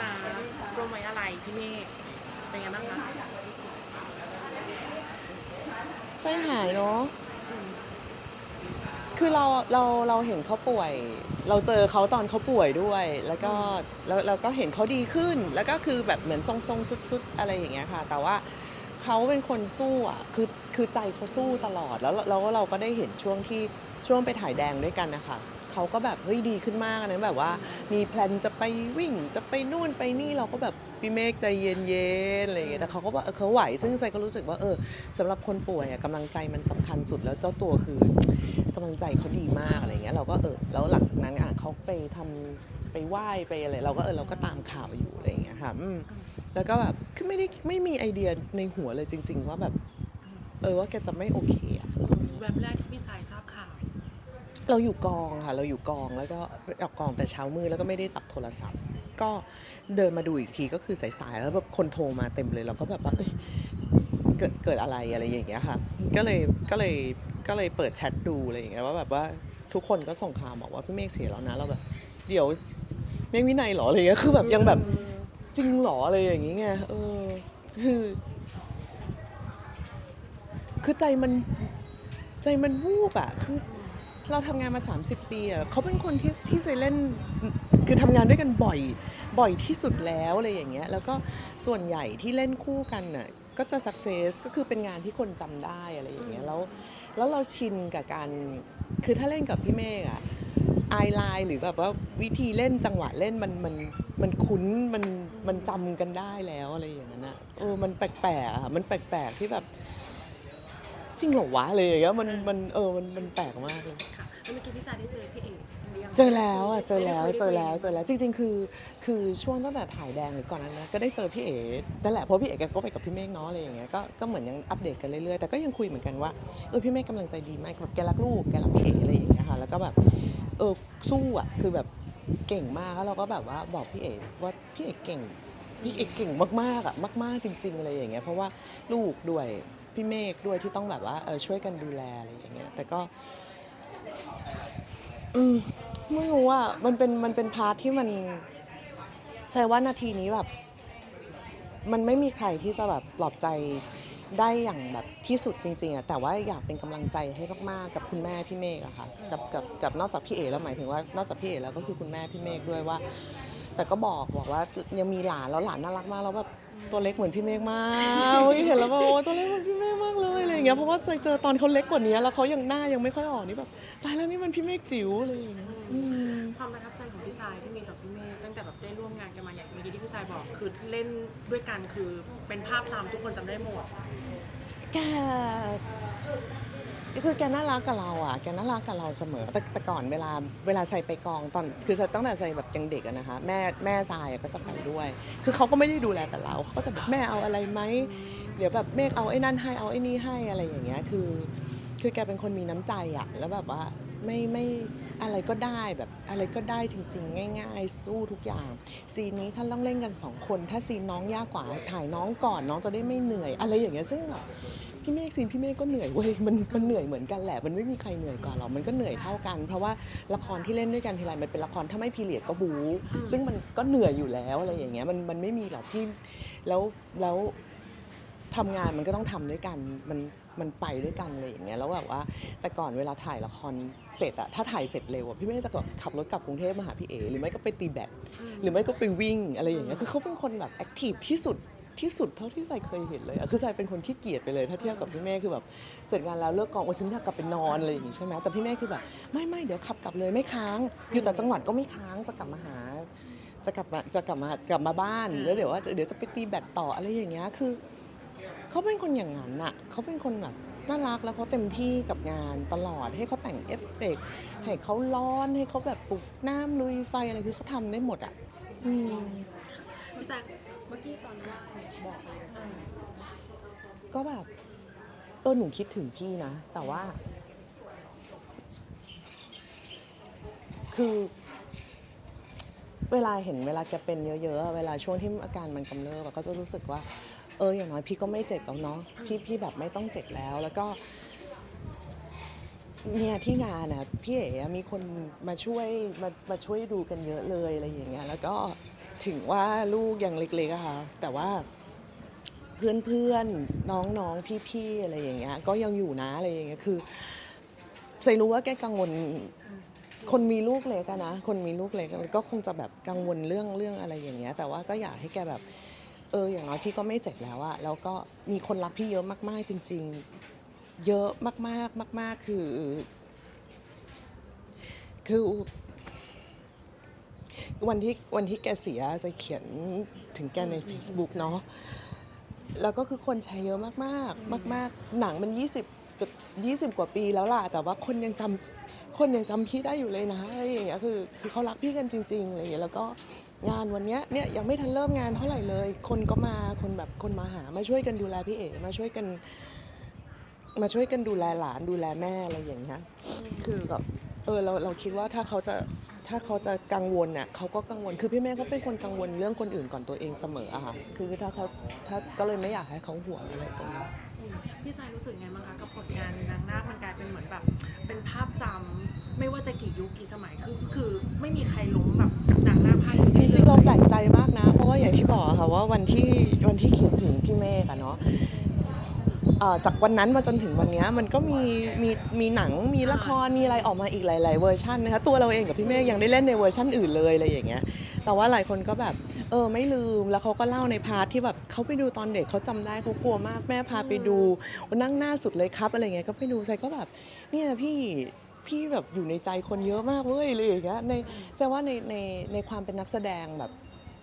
มาร่วมไว้อะไรพี่เมฆเป็นไงบ้างคะใจหายเนาะ คือเราเราเราเห็นเขาป่วย เราเจอเขาตอนเขาป่วยด้วย แล้วก็แล้วเราก็เห็นเขาดีขึ้น แล้วก็คือแบบเหมือนทรงๆสุดๆ อะไรอย่างเงี้ยค่ะ แต่ว่าเขาเป็นคนสู้อะ คือคือใจเขาสู้ตลอด แล้วแล้วเราก็ได้เห็นช่วงที่ช่วงไปถ่ายแดงด้วยกันนะคะ เขาก็แบบเฮ้ยดีขึ้นมากนะแบบว่ามีแพลนจะไปวิ่งจะไปนู่นไปนี่เราก็แบบพี่เมฆใจเย็นๆอะไรอย่างเงี้ยแต่เขาก็บอกเขาไหวซึ่งใจก็รู้สึกว่าเออสำหรับคนป่วยอะกำลังใจมันสำคัญสุดแล้วเจ้าตัวคือกำลังใจเขาดีมากอะไรเงี้ยเราก็เออแล้วหลังจากนั้นอะเขาไปทำไปไหว้ไปอะไรเราก็เออเราก็ตามข่าวอยู่อะไรอย่างเงี้ยค่ะแล้วก็แบบคือไม่ได้ไม่มีไอเดียในหัวเลยจริง ๆ ว่าแบบ เออว่าแกจะไม่โอเคอะแวบแรกที่พี่สายทราบข่าว เราอยู่กองค่ะ เราอยู่กองแล้วก็ออกกองแต่เช้ามืดแล้วก็ไม่ได้จับโทรศัพท์ ก็เดินมาดูอีกทีก็คือสายๆแล้วแบบคนโทรมาเต็มเลยเราก็แบบว่าเอ้ยเกิดเกิดอะไรอะไรอย่างเงี้ยค่ะ ก็เลยก็เลยก็เลยเปิดแชทดูอะไรอย่างเงี้ยว่าแบบว่าทุกคนก็ส่งข่าวบอกว่าพี่เมฆเสียแล้วนะเราแบบเดี๋ยวเมฆวินัยเหรออะไรเงี้ยคือแบบยังแบบจริงเหรออะไรอย่างเงี้ยเออคือ คือใจมันใจมันวูบอะคือ เราทำงานมา 30 ปีอะเขาเป็นคนที่ที่เคยเล่นคือทำงานด้วยกันบ่อยบ่อยที่สุดแล้วอะไรอย่างเงี้ยแล้วก็ส่วนใหญ่ที่เล่นคู่กันน่ะก็จะสักเซสก็คือเป็นงานที่คนจำได้อะไรอย่างเงี้ยแล้วแล้วเราชินกับการคือถ้าเล่นกับพี่เมฆอะไอไลน์หรือแบบว่าวิธีเล่นจังหวะเล่นมันมันมันคุ้นมันมันจำกันได้แล้วอะไรอย่างนั้นอะเออมันแปลกๆอะมันแปลกๆที่แบบ จริงเหรอวะอะไรอย่างเงี้ยมันมันเออมันมันแปลกมากเลย ค่ะแล้วเมื่อกี้พี่สายได้เจอพี่เอกหรือยังเจอแล้วอะเจอแล้วได้คุยเจอแล้วเจอแล้วจริง ๆ คือคือช่วงตั้งแต่ถ่ายแดงหรือก่อนนั้นนะก็ได้เจอพี่เอ๋นั่นแหละเพราะพี่เอ๋แกก็ไปกับพี่เมฆเนาะอะไรอย่างเงี้ยก็ก็เหมือนยังอัปเดตกันเรื่อยๆแต่ก็ยังคุยเหมือนกันว่าเออพี่เมฆกำลังใจดีมากแบบแกรักลูกแกรักพี่เอ๋อะไรอย่างเงี้ยค่ะแล้วก็แบบเออสู้อะคือแบบเก่งมากแล้วเราก็แบบว่าบอกพี่เอ๋ว่าพี่เอ๋เก่งพี่เอ๋เก่งมากๆอะมาก ๆจริง ๆ อะไรอย่างเงี้ยเพราะว่าลูกด้วย พี่เมฆด้วยที่ต้องแบบว่าเออช่วยกันดูแลอะไรอย่างเงี้ยแต่ก็อืมไม่รู้อะมันเป็นมันเป็นพาร์ทที่มันแสดงว่านาทีนี้แบบ มันไม่มีใครที่จะแบบปลอบใจได้อย่างแบบที่สุดจริงๆอะแต่ว่าอยากเป็นกำลังใจให้มากๆกับคุณแม่พี่เมฆอะค่ะกับกับกับนอกจากพี่เอแล้วหมายถึงว่านอกจากพี่เอแล้วก็คือคุณแม่พี่เมฆด้วยว่า แต่ก็บอกบอกว่ายังมีหลานแล้วหลานน่ารักมากแล้วแบบ ตัวเล็กเหมือนพี่เมฆมากเฮ้เห็นแล้วแบบโอ้ตัวเล็กเหมือนพี่เมฆมากเลยอะไรอย่างเงี้ยเพราะว่าเคยเจอตอนเขาเล็กกว่านี้แล้วเขายังหน้ายังไม่ค่อยออกนี่แบบตายแล้วนี่มันพี่เมฆจิ๋วอะไรอย่างเงี้ยอืม ความประทับใจของพี่สายที่มีต่อพี่เมฆตั้งแต่แบบได้ร่วมงานกันมาอย่างเมื่อกี้ที่พี่สายบอกคือเล่นด้วยกันคือเป็นภาพจำทุกคนจำได้หมด แก คือแกน่ารักกับเราอะแกน่ารักกับเราเสมอแต่แต่ก่อนเวลาเวลาใส่ไปกองตอนคือตั้งแต่ใส่แบบยังเด็กอะนะคะ แม่แม่ทรายอะก็จะไปด้วย คือเขาก็ไม่ได้ดูแลแต่เราเขาก็จะแบบแม่เอาอะไรไหมเดี๋ยวแบบเมฆเอาไอ้นั่นให้เอาไอ้นี่ให้อะไรอย่างเงี้ยคือ คือแกเป็นคนมีน้ำใจอะแล้วแบบว่าไม่ไม่ อะไรก็ได้แบบอะไรก็ได้จริง ๆ ง่าย ๆ สู้ทุกอย่าง ซีนนี้ท่านต้องเล่นกันสองคน ถ้าซีนน้องยากกว่าถ่ายน้องก่อนน้องจะได้ไม่เหนื่อย อะไรอย่างเงี้ยซึ่งแบบพี่เมฆซีนพี่เมฆก็เหนื่อยเว้ยมันมันเหนื่อยเหมือนกันแหละ มันไม่มีใครเหนื่อยกว่าเรา มันก็เหนื่อยเท่ากัน เพราะว่าละครที่เล่นด้วยกันทีไรมันเป็นละครถ้าไม่พีเรียดก็บู๊ซึ่งมันก็เหนื่อยอยู่แล้วอะไรอย่างเงี้ยมันมันไม่มีหรอกที่แล้วแล้ว ทำงานมันก็ต้องทำด้วยกัน มันมันไปด้วยกันอะไรอย่างเงี้ยแล้วแบบว่า แต่ก่อนเวลาถ่ายละครเสร็จอะถ้าถ่ายเสร็จเร็วอะพี่เมฆจะแบบขับรถกลับกรุงเทพมาหาพี่เอหรือไม่ก็ไปตีแบดหรือไม่ก็ไปวิ่งอะไรอย่างเงี้ยคือเขาเป็นคนแบบแอคทีฟที่สุดที่สุดเท่าที่ใจเคยเห็นเลยอะคือใจเป็นคนขี้เกียจไปเลยถ้าเทียบกับพี่เมฆคือแบบเสร็จงานแล้วเลิกกองโอ้ฉันอยากกลับไปนอนอะไรอย่างงี้ใช่ไหมแต่พี่เมฆคือแบบไม่ไม่เดี๋ยวขับกลับเลยไม่ค้าง อยู่แต่จังหวัดก็ไม่ค้างจะกลับมาหา จะกลับมาจะกลับมากลับมาบ้านแล้วเดี๋ยวว่าจะเดี๋ยวจะไปตีแบดต่ออะไรอย่างเงี้ยคือ เขาเป็นคนอย่างนั้นอะเขาเป็นคนแบบน่ารักแล้วเขาเต็มที่กับงานตลอด ให้เขาแต่งเอฟเฟกต์ให้เขาร้อนให้เขาแบบปลุกน้ำลุยไฟอะไรคือเขาทำได้หมดอะอืมพี่สายเมื่อกี้ตอนแรกบอกก็แบบเออหนูคิดถึงพี่นะ แต่ว่า คือเวลาเห็นเวลาแกเป็นเยอะๆ เวลาช่วงที่อาการมันกำเริบก็จะรู้สึกว่า เอออย่างน้อยพี่ก็ไม่เจ็บแล้วเนาะพี่พี่แบบไม่ต้องเจ็บแล้วแล้วก็เนี่ยที่งานนะพี่เอ๋มีคนมาช่วยมามาช่วยดูกันเยอะเลยอะไรอย่างเงี้ยแล้วก็ถึงว่าลูกยังเล็กๆอะค่ะแต่ว่าเพื่อนๆน้องๆพี่ๆอะไรอย่างเงี้ยก็ยังอยู่นะอะไรอย่างเงี้ยคือใจรู้ว่าแกกังวลคนมีลูกเล็กนะ คนมีลูกเล็กก็คงจะแบบกังวลเรื่องเรื่องอะไรอย่างเงี้ย แต่ว่าก็อยากให้แกแบบ เอออย่างน้อยพี่ก็ไม่เจ็บแล้วอะแล้วก็มีคนรักพี่เยอะมากๆจริง ๆ เยอะมากๆมาก ๆ คือ คือวันที่วันที่แกเสียจะเขียนถึงแกใน Facebook เนาะแล้วก็คือคนแชร์เยอะมากๆ มาก ๆ หนังมัน 20แบบ20 กว่าปีแล้วล่ะ แต่ว่าคนยังจำคนยังจำพี่ได้อยู่เลยนะอะไรอย่างเงี้ยคือคือเขารักพี่กันจริง ๆอะไรอย่างเงี้ยแล้วก็ งานวันเนี้ยเนี่ยยังไม่ทันเริ่มงานเท่าไหร่เลย คนก็มาคนแบบคนมาหามาช่วยกันดูแลพี่เอ๋มาช่วยกัน มาช่วยกันดูแลหลานดูแลแม่อะไรอย่างเงี้ยคือแบบเออเราเราคิดว่าถ้าเขาจะถ้าเขาจะกังวลน่ะเขาก็กังวลคือพี่แม่ก็เป็นคนกังวลเรื่องคนอื่นก่อนตัวเองเสมออะค่ะคือถ้าเขาถ้าก็เลยไม่อยากให้เขาห่วงอะไรตรงนี้พี่ชายรู้สึกไงบ้างคะกับผลงานนางนาคมันกลายเป็นเหมือนแบบ เป็นภาพจำ ไม่ว่าจะกี่ยุคกี่สมัยคือคือไม่มีใครล้มแบบกับนางนาคภานจริงๆเราแปลกใจมากนะ เพราะว่าอย่างที่บอกค่ะว่าวันที่วันที่เขียนถึงพี่เมฆอะเนาะจากวันนั้นมาจนถึงวันนี้มันก็มีมีมีหนังมีละครมีอะไรออกมาอีกหลาย ๆ เวอร์ชันนะคะตัวเราเองกับพี่เมฆยังได้เล่นในเวอร์ชันอื่นเลยอะไรอย่างเงี้ยแต่ว่าหลายคนก็แบบเออไม่ลืมแล้วเขาก็เล่าในพาร์ทที่แบบเขาไปดูตอนเด็กเขาจำได้เขากลัวมากแม่พาไปดูนั่งหน้าสุดเลยครับอะไรเงี้ยก็ไปดูใส่ก็แบบเนี่ยพี่ พี่แบบอยู่ในใจคนเยอะมากเว้ยเลยอย่างเงี้ยในแสดงว่าในในในความเป็นนักแสดงแบบ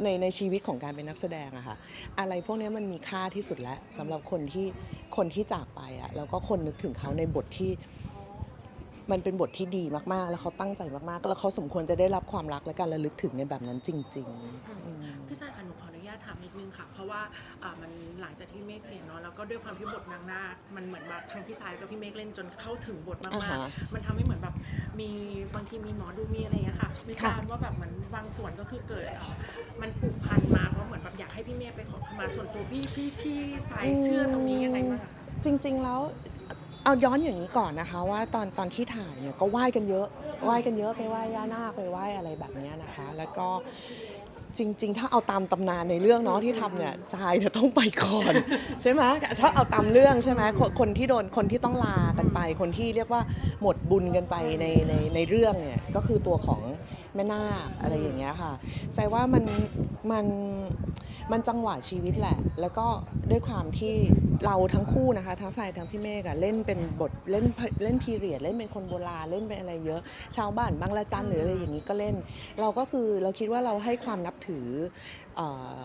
ในในชีวิตของการเป็นนักแสดงอะค่ะอะไรพวกนี้มันมีค่าที่สุดแล้วสำหรับคนที่คนที่จากไปอะแล้วก็คนนึกถึงเขาในบทที่ มันเป็นบทที่ดีมากๆ แล้วเขาตั้งใจมากๆ แล้วเขาสมควรจะได้รับความรักและการระลึกถึงในแบบนั้นจริง ๆ นิดนึงค่ะ เพราะว่าอ่ามันหลังจากที่เมฆเสียเนาะแล้วก็ด้วยความที่บทนางนาคมันเหมือนมาทั้งพี่ชายแล้วก็พี่เมฆเล่นจนเข้าถึงบทมาอ่ากฮะๆมันทำให้เหมือนแบบมีบางทีมีหมอดูมีอะไรอย่างเงี้ยค่ะมีค่ะการว่าแบบเหมือนบางส่วนก็คือเกิดเอ่อมันผูกพันมาเพราะเหมือนแบบอยากให้พี่เมฆไปขอขมาส่วนตัวพี่พี่พี่สายเชื่อตรงนี้ยังไงบ้างอะคะจริง ๆ แล้วเอาย้อนอย่างนี้ก่อนนะคะว่าตอนตอนที่ถ่ายเนี่ยก็ไหว้กันเยอะไหว้กันเยอะไปไหว้ย่านาคไปไหว้อะไรแบบเนี้ยนะคะ แล้วก็ จริง ๆ ถ้าเอาตามตำนานในเรื่องเนาะที่ทำเนี่ยทรายเนี่ยต้องไปก่อน ใช่ไหมถ้าเอาตามเรื่องใช่ไหมคนคนที่โดนคนที่ต้องลากันไป คนที่เรียกว่าหมดบุญกันไปในในในเรื่องเนี่ยก็คือตัวของแม่นาคอะไรอย่างเงี้ยค่ะใส่ว่ามันมันมันจังหวะชีวิตแหละ แล้วก็ด้วยความที่เราทั้งคู่นะคะทั้งสายทั้งพี่เมฆอะเล่นเป็นบทเล่นเล่นพีเรียดเล่นเป็นคนโบราณเล่นเป็นอะไรเยอะ ชาวบ้านบางละจันหรืออะไรอย่างนี้ก็เล่น เราก็คือเราคิดว่าเราให้ความนับถือเอ่อ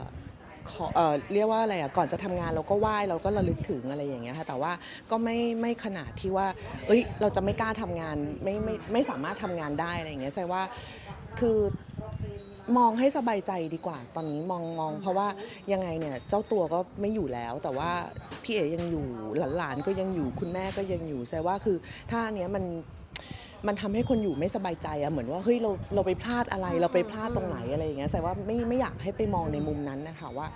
เเรียกว่าอะไรอะก่อนจะทำงานเราก็ไหว้เราก็ระลึกถึงอะไรอย่างเงี้ยค่ะแต่ว่าก็ไม่ไม่ขนาดที่ว่า เอ้ยเราจะไม่กล้าทำงานไม่ไม่ไม่สามารถทำงานได้อะไรอย่างเงี้ยใช่ว่าคือมองให้สบายใจดีกว่า ตอนนี้มองมองเพราะว่ายังไงเนี่ยเจ้าตัวก็ไม่อยู่แล้ว แต่ว่าพี่เอ๋ยังอยู่หลานๆก็ยังอยู่คุณแม่ก็ยังอยู่ใช่ว่าคือถ้าอันเนี้ยมัน มันทำให้คนอยู่ไม่สบายใจอะเหมือนว่าเฮ้ยเราเราไปพลาดอะไรเราไปพลาดตรงไหนอะไรอย่างเงี้ยแต่ว่าไม่ไม่อยากให้ไปมองในมุมนั้นนะคะว่า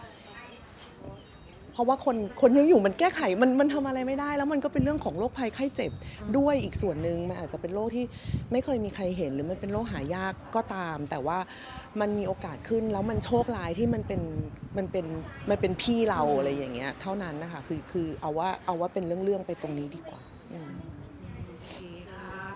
เพราะว่าคนคนยังอยู่มันแก้ไขมันมันทำอะไรไม่ได้ แล้วมันก็เป็นเรื่องของโรคภัยไข้เจ็บด้วยอีกส่วนหนึ่งมันอาจจะเป็นโรคที่ไม่เคยมีใครเห็น หรือมันเป็นโรคหายากก็ตาม แต่ว่ามันมีโอกาสขึ้นแล้วมันโชคร้ายที่มันเป็นมันเป็นมันเป็นพี่เราอะไรอย่างเงี้ย เท่านั้นนะคะคือคือเอาว่าเอาว่าเป็นเรื่องๆไปตรงนี้ดีกว่า